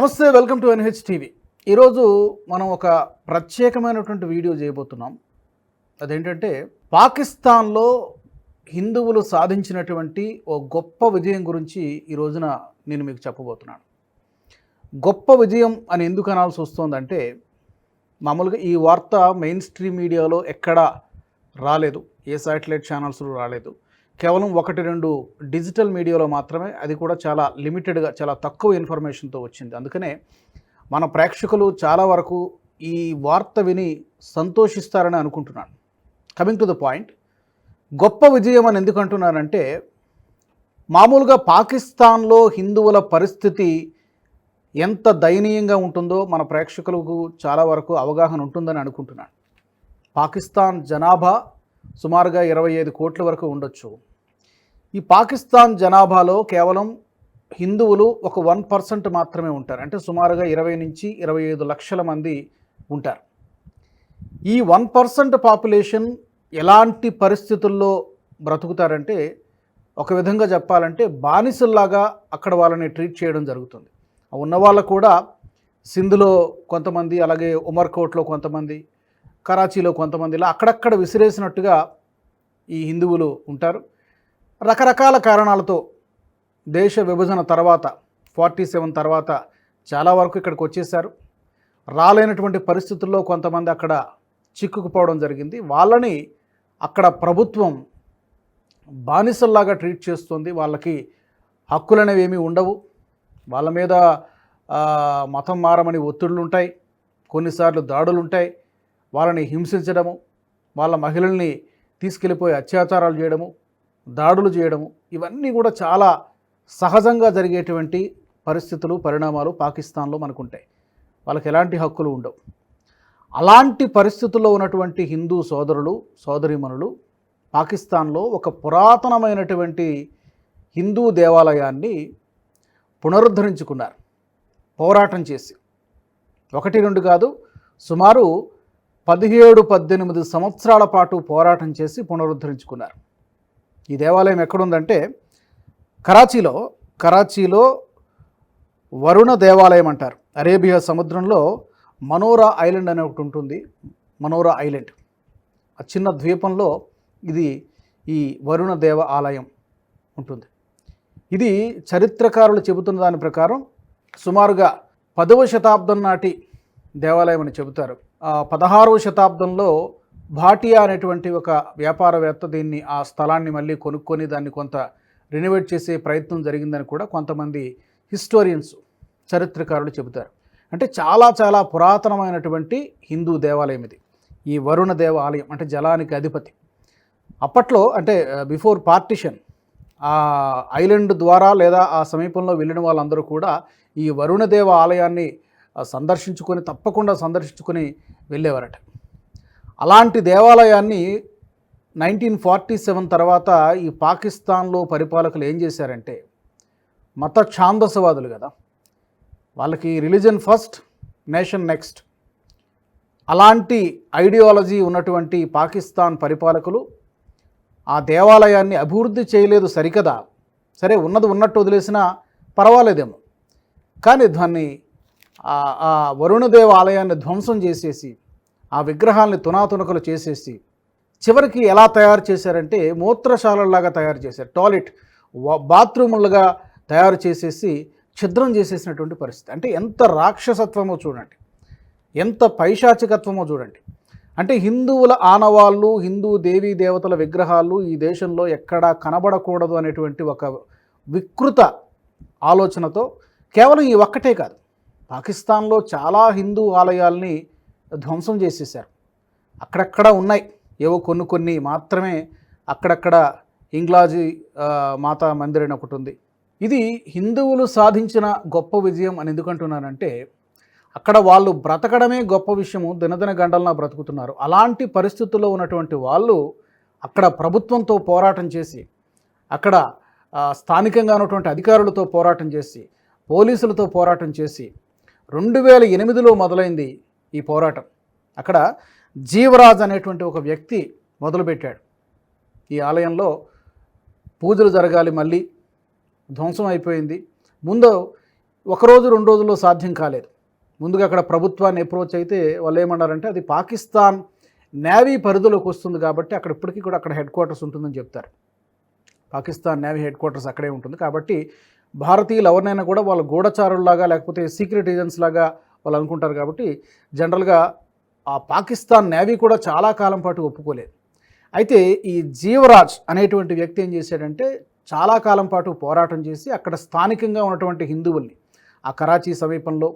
నమస్తే welcome to NH TV ఈరోజు మనం ఒక ప్రత్యేకమైనటువంటి వీడియో చేయబోతున్నాం. అదేంటంటే పాకిస్తాన్లో హిందువులు సాధించినటువంటి ఓ గొప్ప విజయం గురించి ఈ రోజున నేను మీకు చెప్పబోతున్నాను. గొప్ప విజయం అని ఎందుకు అనాల్సి వస్తుందంటే మామూలుగా ఈ వార్త మెయిన్ స్ట్రీమ్ మీడియాలో ఎక్కడా రాలేదు. ఏ శాటిలైట్ ఛానల్స్లో రాలేదు. కేవలం ఒకటి రెండు డిజిటల్ మీడియాలో మాత్రమే అది కూడా చాలా లిమిటెడ్గా చాలా తక్కువ ఇన్ఫర్మేషన్తో వచ్చింది. అందుకనే మన ప్రేక్షకులు చాలా వరకు ఈ వార్త విని సంతోషిస్తారని అనుకుంటున్నాను. కమింగ్ టు ద పాయింట్ గొప్ప విజయం అని ఎందుకు అంటున్నానంటే మామూలుగా పాకిస్తాన్లో హిందువుల పరిస్థితి ఎంత దయనీయంగా ఉంటుందో మన ప్రేక్షకులకు చాలా వరకు అవగాహన ఉంటుందని అనుకుంటున్నాను. పాకిస్తాన్ జనాభా సుమారుగా ఇరవై ఐదు కోట్ల వరకు ఉండొచ్చు. ఈ పాకిస్తాన్ జనాభాలో కేవలం హిందువులు ఒక వన్ పర్సెంట్ మాత్రమే ఉంటారు. అంటే సుమారుగా ఇరవై నుంచి ఇరవై ఐదు లక్షల మంది ఉంటారు. ఈ వన్ పర్సెంట్ పాపులేషన్ ఎలాంటి పరిస్థితుల్లో బ్రతుకుతారంటే ఒక విధంగా చెప్పాలంటే బానిసల్లాగా అక్కడ వాళ్ళని ట్రీట్ చేయడం జరుగుతుంది. ఉన్న వాళ్ళు కూడా సింధులో కొంతమంది అలాగే ఉమర్కోట్లో కొంతమంది కరాచీలో కొంతమంది ఇలా అక్కడక్కడ విసిరేసినట్టుగా ఈ హిందువులు ఉంటారు. రకరకాల కారణాలతో దేశ విభజన తర్వాత ఫార్టీ సెవెన్ తర్వాత చాలా వరకు ఇక్కడికి వచ్చేసారు రాలేనటువంటి పరిస్థితుల్లో కొంతమంది అక్కడ చిక్కుకుపోవడం జరిగింది. వాళ్ళని అక్కడ ప్రభుత్వం బానిసల్లాగా ట్రీట్ చేస్తుంది. వాళ్ళకి హక్కులు అనేవి ఏమీ ఉండవు. వాళ్ళ మీద మతం మారమని ఒత్తిడులు ఉంటాయి కొన్నిసార్లు దాడులు ఉంటాయి వాళ్ళని హింసించడము వాళ్ళ మహిళల్ని తీసుకెళ్ళిపోయి అత్యాచారాలు చేయడము దాడులు చేయడము ఇవన్నీ కూడా చాలా సహజంగా జరిగేటువంటి పరిస్థితులు పరిణామాలు పాకిస్తాన్లో మనకుంటాయి. వాళ్ళకి ఎలాంటి హక్కులు ఉండవు. అలాంటి పరిస్థితుల్లో ఉన్నటువంటి హిందూ సోదరులు సోదరీమణులు పాకిస్తాన్లో ఒక పురాతనమైనటువంటి హిందూ దేవాలయాన్ని పునరుద్ధరించుకున్నారు పోరాటం చేసి. ఒకటి రెండు కాదు సుమారు పదిహేడు పద్దెనిమిది సంవత్సరాల పాటు పోరాటం చేసి పునరుద్ధరించుకున్నారు. ఈ దేవాలయం ఎక్కడుందంటే కరాచీలో కరాచీలో వరుణ దేవాలయం అంటారు. అరేబియా సముద్రంలో మనోరా ఐలాండ్ అనే ఒకటి ఉంటుంది. మనోరా ఐలాండ్. ఆ చిన్న ద్వీపంలో ఇది ఈ వరుణ దేవ ఆలయం ఉంటుంది. ఇది చరిత్రకారులు చెబుతున్న దాని ప్రకారం సుమారుగా పదవ శతాబ్దం నాటి దేవాలయం అని చెబుతారు. పదహారవ శతాబ్దంలో భాటియా అనేటువంటి ఒక వ్యాపారవేత్త దీన్ని ఆ స్థలాన్ని మళ్ళీ కొనుక్కొని దాన్ని కొంత రెనోవేట్ చేసే ప్రయత్నం జరిగిందని కూడా కొంతమంది హిస్టోరియన్స్ చరిత్రకారులు చెబుతారు. అంటే చాలా చాలా పురాతనమైనటువంటి హిందూ దేవాలయం ఇది. ఈ వరుణ దేవ ఆలయం అంటే జలానికి అధిపతి. అప్పట్లో అంటే uh, బిఫోర్ పార్టిషన్ ఆ ఐలాండ్ ద్వారా లేదా ఆ సమీపంలో వెళ్ళిన వాళ్ళందరూ కూడా ఈ వరుణదేవ ఆలయాన్ని uh, సందర్శించుకొని తప్పకుండా సందర్శించుకొని వెళ్ళేవారట. అలాంటి దేవాలయాన్ని నైన్టీన్ ఫార్టీ సెవెన్ తర్వాత ఈ పాకిస్తాన్లో పరిపాలకులు ఏం చేశారంటే మత ఛాందసవాదులు కదా వాళ్ళకి రిలీజన్ ఫస్ట్ నేషన్ నెక్స్ట్. అలాంటి ఐడియాలజీ ఉన్నటువంటి పాకిస్తాన్ పరిపాలకులు ఆ దేవాలయాన్ని అభివృద్ధి చేయలేదు సరికదా సరే ఉన్నది ఉన్నట్టు వదిలేసినా పర్వాలేదేమో. కానీ దాన్ని ఆ- వరుణదేవ ఆలయాన్ని ధ్వంసం చేసేసి ఆ విగ్రహాల్ని తునాతునకలు చేసేసి చివరికి ఎలా తయారు చేశారంటే మూత్రశాలలాగా తయారు చేశారు. టాయిలెట్ బాత్రూములుగా తయారు చేసేసి ఛిద్రం చేసేసినటువంటి పరిస్థితి. అంటే ఎంత రాక్షసత్వమో చూడండి. ఎంత పైశాచికత్వమో చూడండి. అంటే హిందువుల ఆనవాళ్ళు హిందూ దేవీ దేవతల విగ్రహాలు ఈ దేశంలో ఎక్కడా కనబడకూడదు అనేటువంటి ఒక వికృత ఆలోచనతో కేవలం ఈ ఒక్కటే కాదు. పాకిస్తాన్లో చాలా హిందూ ఆలయాల్ని ధ్వంసం చేసేసారు అక్కడక్కడ ఉన్నాయి. ఏవో కొన్ని కొన్ని మాత్రమే అక్కడక్కడ ఇంగ్లాజీ మాతా మందిర్ అని ఒకటి ఉంది. ఇది హిందువులు సాధించిన గొప్ప విజయం అని ఎందుకంటున్నానంటే అక్కడ వాళ్ళు బ్రతకడమే గొప్ప విషయము దినదిన గంటలన బ్రతుకుతున్నారు. అలాంటి పరిస్థితుల్లో ఉన్నటువంటి వాళ్ళు అక్కడ ప్రభుత్వంతో పోరాటం చేసి అక్కడ స్థానికంగా ఉన్నటువంటి అధికారులతో పోరాటం చేసి పోలీసులతో పోరాటం చేసి రెండు వేల ఎనిమిదిలో మొదలైంది ఈ పోరాటం. అక్కడ జీవరాజ్ అనేటువంటి ఒక వ్యక్తి మొదలుపెట్టాడు. ఈ ఆలయంలో పూజలు జరగాలి మళ్ళీ ధ్వంసం అయిపోయింది. ముందు ఒకరోజు రెండు రోజుల్లో సాధ్యం కాలేదు. ముందుగా అక్కడ ప్రభుత్వాన్ని అప్రోచ్ అయితే వాళ్ళు ఏమన్నారంటే అది పాకిస్తాన్ నేవీ పరిధిలోకి వస్తుంది కాబట్టి అక్కడ ఇప్పటికీ కూడా అక్కడ హెడ్ క్వార్టర్స్ ఉంటుందని చెప్తారు. పాకిస్తాన్ నేవీ హెడ్ క్వార్టర్స్ అక్కడే ఉంటుంది. కాబట్టి భారతీయులు ఎవరినైనా కూడా వాళ్ళ గూఢచారుల్లాగా లేకపోతే సీక్రెట్ ఏజెంట్స్ లాగా వాళ్ళు అనుకుంటారు కాబట్టి జనరల్గా ఆ పాకిస్తాన్ నేవీ కూడా చాలా కాలం పాటు ఒప్పుకోలేదు. అయితే ఈ జీవరాజ్ అనేటువంటి వ్యక్తి ఏం చేశాడంటే చాలా కాలం పాటు పోరాటం చేసి అక్కడ స్థానికంగా ఉన్నటువంటి హిందువుల్ని ఆ కరాచీ సమీపంలో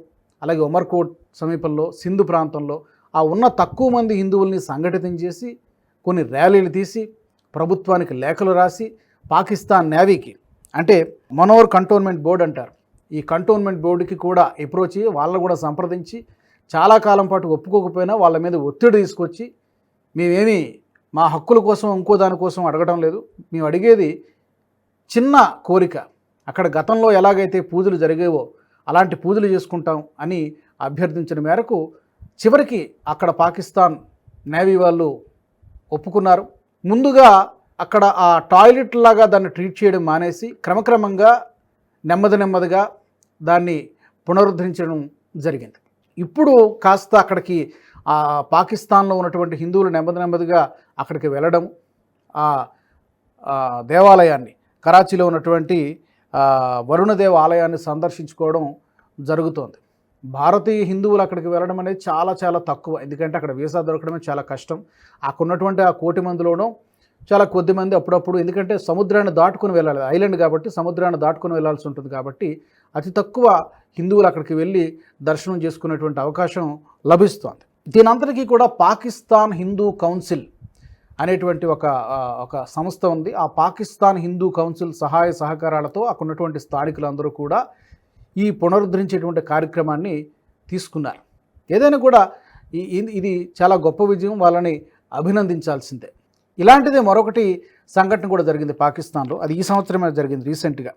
అలాగే ఉమర్కోట్ సమీపంలో సింధు ప్రాంతంలో ఆ ఉన్న తక్కువ మంది హిందువుల్ని సంఘటితం చేసి కొన్ని ర్యాలీలు తీసి ప్రభుత్వానికి లేఖలు రాసి పాకిస్తాన్ నేవీకి అంటే మనోర్ కంటోన్మెంట్ బోర్డు అంటారు. ఈ కంటోన్మెంట్ బోర్డుకి కూడా అప్రోచ్ అయ్యి వాళ్ళని కూడా సంప్రదించి చాలా కాలం పాటు ఒప్పుకోకపోయినా వాళ్ళ మీద ఒత్తిడి తీసుకొచ్చి మేమేమి మా హక్కుల కోసం ఇంకో దానికోసం అడగడం లేదు. మేము అడిగేది చిన్న కోరిక అక్కడ గతంలో ఎలాగైతే పూజలు జరిగేవో అలాంటి పూజలు చేసుకుంటాం అని అభ్యర్థించిన మేరకు చివరికి అక్కడ పాకిస్తాన్ నేవీ వాళ్ళు ఒప్పుకున్నారు. ముందుగా అక్కడ ఆ టాయిలెట్ లాగా దాన్ని ట్రీట్ చేయడం మానేసి క్రమక్రమంగా నెమ్మది నెమ్మదిగా దాన్ని పునరుద్ధరించడం జరిగింది. ఇప్పుడు కాస్త అక్కడికి పాకిస్తాన్లో ఉన్నటువంటి హిందువులు నెమ్మది నెమ్మదిగా అక్కడికి వెళ్ళడం ఆ దేవాలయాన్ని కరాచీలో ఉన్నటువంటి వరుణదేవ ఆలయాన్ని సందర్శించుకోవడం జరుగుతోంది. భారతీయ హిందువులు అక్కడికి వెళ్ళడం అనేది చాలా చాలా తక్కువ. ఎందుకంటే అక్కడ వీసా దొరకడమే చాలా కష్టం. అక్కడున్నటువంటి ఆ కోటి మందిలోనూ చాలా కొద్ది మంది అప్పుడప్పుడు ఎందుకంటే సముద్రాన్ని దాటుకుని వెళ్ళాలి. ఐలాండ్ కాబట్టి సముద్రాన్ని దాటుకుని వెళ్ళాల్సి ఉంటుంది కాబట్టి అతి తక్కువ హిందువులు అక్కడికి వెళ్ళి దర్శనం చేసుకునేటువంటి అవకాశం లభిస్తోంది. దీనంతటికీ కూడా పాకిస్తాన్ హిందూ కౌన్సిల్ అనేటువంటి ఒక ఒక సంస్థ ఉంది. ఆ పాకిస్తాన్ హిందూ కౌన్సిల్ సహాయ సహకారాలతో అక్కడ ఉన్నటువంటి స్థానికులందరూ కూడా ఈ పునరుద్ధరించేటువంటి కార్యక్రమాన్ని తీసుకున్నారు. ఏదైనా కూడా ఈ- ఇది- ఇది చాలా గొప్ప విజయం వాళ్ళని అభినందించాల్సిందే. ఇలాంటిదే మరొకటి సంఘటన కూడా జరిగింది పాకిస్తాన్లో. అది ఈ సంవత్సరమే జరిగింది రీసెంట్గా.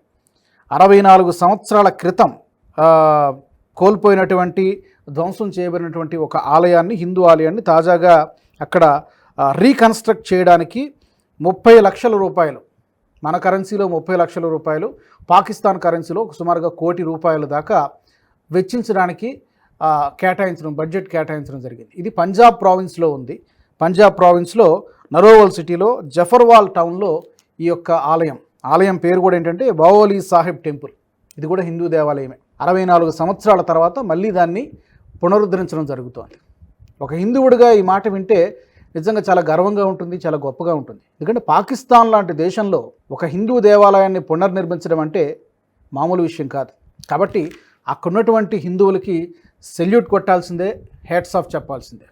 అరవై నాలుగు సంవత్సరాల క్రితం కోల్పోయినటువంటి ధ్వంసం చేయబడినటువంటి ఒక ఆలయాన్ని హిందూ ఆలయాన్ని తాజాగా అక్కడ రీకన్స్ట్రక్ట్ చేయడానికి ముప్పై లక్షల రూపాయలు మన కరెన్సీలో ముప్పై లక్షల రూపాయలు పాకిస్తాన్ కరెన్సీలో సుమారుగా కోటి రూపాయల దాకా వెచ్చించడానికి కేటాయించడం బడ్జెట్ కేటాయించడం జరిగింది. ఇది పంజాబ్ ప్రావిన్స్లో ఉంది. పంజాబ్ ప్రావిన్స్లో నరోవల్ సిటీలో జఫర్వాల్ టౌన్లో ఈ యొక్క ఆలయం ఆలయం పేరు కూడా ఏంటంటే బావోలీ సాహెబ్ టెంపుల్. ఇది కూడా హిందూ దేవాలయమే. అరవై నాలుగు సంవత్సరాల తర్వాత మళ్ళీ దాన్ని పునరుద్ధరించడం జరుగుతోంది. ఒక హిందువుడిగా ఈ మాట వింటే నిజంగా చాలా గర్వంగా ఉంటుంది చాలా గొప్పగా ఉంటుంది. ఎందుకంటే పాకిస్తాన్ లాంటి దేశంలో ఒక హిందూ దేవాలయాన్ని పునర్నిర్మించడం అంటే మామూలు విషయం కాదు. కాబట్టి అక్కడున్నటువంటి హిందువులకి సెల్యూట్ కొట్టాల్సిందే హెడ్స్ ఆఫ్ చెప్పాల్సిందే.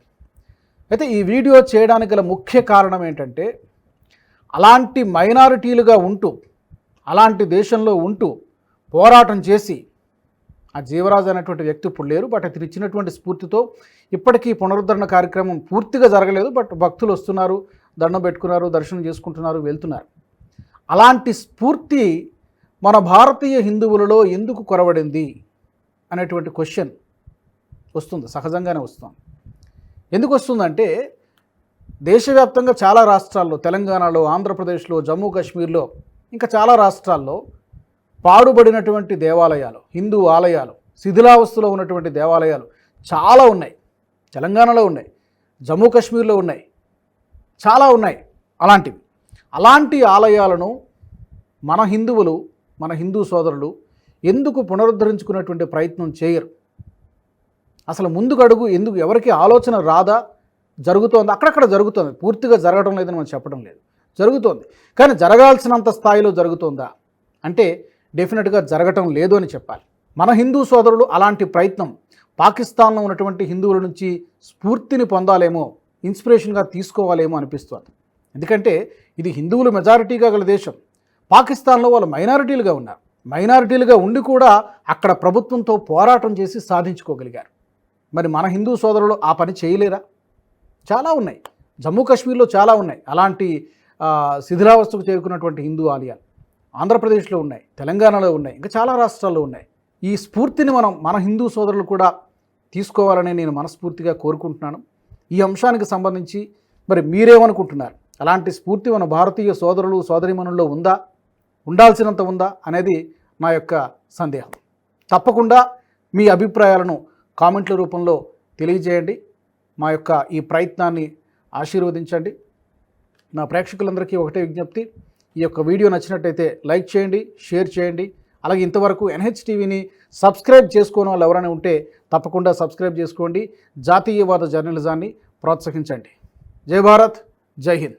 అయితే ఈ వీడియో చేయడానికి గల ముఖ్య కారణం ఏంటంటే అలాంటి మైనారిటీలుగా ఉంటూ అలాంటి దేశంలో ఉంటూ పోరాటం చేసి ఆ జీవరాజు అనేటువంటి వ్యక్తి ఇప్పుడు లేరు. బట్ అతను ఇచ్చినటువంటి స్ఫూర్తితో ఇప్పటికీ పునరుద్ధరణ కార్యక్రమం పూర్తిగా జరగలేదు. బట్ భక్తులు వస్తున్నారు దండం పెట్టుకున్నారు దర్శనం చేసుకుంటున్నారు వెళ్తున్నారు. అలాంటి స్ఫూర్తి మన భారతీయ హిందువులలో ఎందుకు కొరవడింది అనేటువంటి క్వశ్చన్ వస్తుంది సహజంగానే వస్తుంది. ఎందుకు వస్తుందంటే దేశవ్యాప్తంగా చాలా రాష్ట్రాల్లో తెలంగాణలో ఆంధ్రప్రదేశ్లో జమ్మూ కాశ్మీర్లో ఇంకా చాలా రాష్ట్రాల్లో పాడుబడినటువంటి దేవాలయాలు హిందూ ఆలయాలు శిథిలావస్థలో ఉన్నటువంటి దేవాలయాలు చాలా ఉన్నాయి. తెలంగాణలో ఉన్నాయి జమ్మూ కాశ్మీర్లో ఉన్నాయి చాలా ఉన్నాయి అలాంటివి. అలాంటి ఆలయాలను మన హిందువులు మన హిందూ సోదరులు ఎందుకు పునరుద్ధరించుకునేటువంటి ప్రయత్నం చేయరు? అసలు ముందుకు అడుగు ఎందుకు? ఎవరికి ఆలోచన రాదా? జరుగుతోంది. అక్కడక్కడ జరుగుతోంది. పూర్తిగా జరగడం లేదని మనం చెప్పడం లేదు. జరుగుతోంది. కానీ జరగాల్సినంత స్థాయిలో జరుగుతుందా? అంటే డెఫినెట్గా జరగటం లేదు అని చెప్పాలి. మన హిందూ సోదరులు అలాంటి ప్రయత్నం పాకిస్తాన్లో ఉన్నటువంటి హిందువుల నుంచి స్ఫూర్తిని పొందాలేమో ఇన్స్పిరేషన్గా తీసుకోవాలేమో అనిపిస్తుంది. ఎందుకంటే ఇది హిందువులు మెజారిటీగా గల దేశం. పాకిస్తాన్లో వాళ్ళు మైనారిటీలుగా ఉన్నారు. మైనారిటీలుగా ఉండి కూడా అక్కడ ప్రభుత్వంతో పోరాటం చేసి సాధించుకోగలిగారు. మరి మన హిందూ సోదరులు ఆ పని చేయలేరా? చాలా ఉన్నాయి. జమ్మూ కాశ్మీర్లో చాలా ఉన్నాయి. అలాంటి శిథిలావస్థకు చేరుకున్నటువంటి హిందూ ఆలయాలు ఆంధ్రప్రదేశ్లో ఉన్నాయి తెలంగాణలో ఉన్నాయి ఇంకా చాలా రాష్ట్రాల్లో ఉన్నాయి. ఈ స్ఫూర్తిని మనం మన హిందూ సోదరులు కూడా తీసుకోవాలని నేను మనస్ఫూర్తిగా కోరుకుంటున్నాను. ఈ అంశానికి సంబంధించి మరి మీరేమనుకుంటున్నారు? అలాంటి స్ఫూర్తి మన భారతీయ సోదరులు సోదరిమణుల్లో ఉందా? ఉండాల్సినంత ఉందా? అనేది నా యొక్క సందేహం. తప్పకుండా మీ అభిప్రాయాలను కామెంట్ల రూపంలో తెలియజేయండి. మా యొక్క ఈ ప్రయత్నాన్ని ఆశీర్వదించండి. నా ప్రేక్షకులందరికీ ఒకటే విజ్ఞప్తి ఈ యొక్క వీడియో నచ్చినట్టయితే లైక్ చేయండి షేర్ చేయండి. అలాగే ఇంతవరకు ఎన్హెచ్ టీవీని సబ్స్క్రైబ్ చేసుకోని వాళ్ళు ఎవరైనా ఉంటే తప్పకుండా సబ్స్క్రైబ్ చేసుకోండి. జాతీయవాద జర్నలిజాన్ని ప్రోత్సహించండి. జై భారత్ జై హింద్.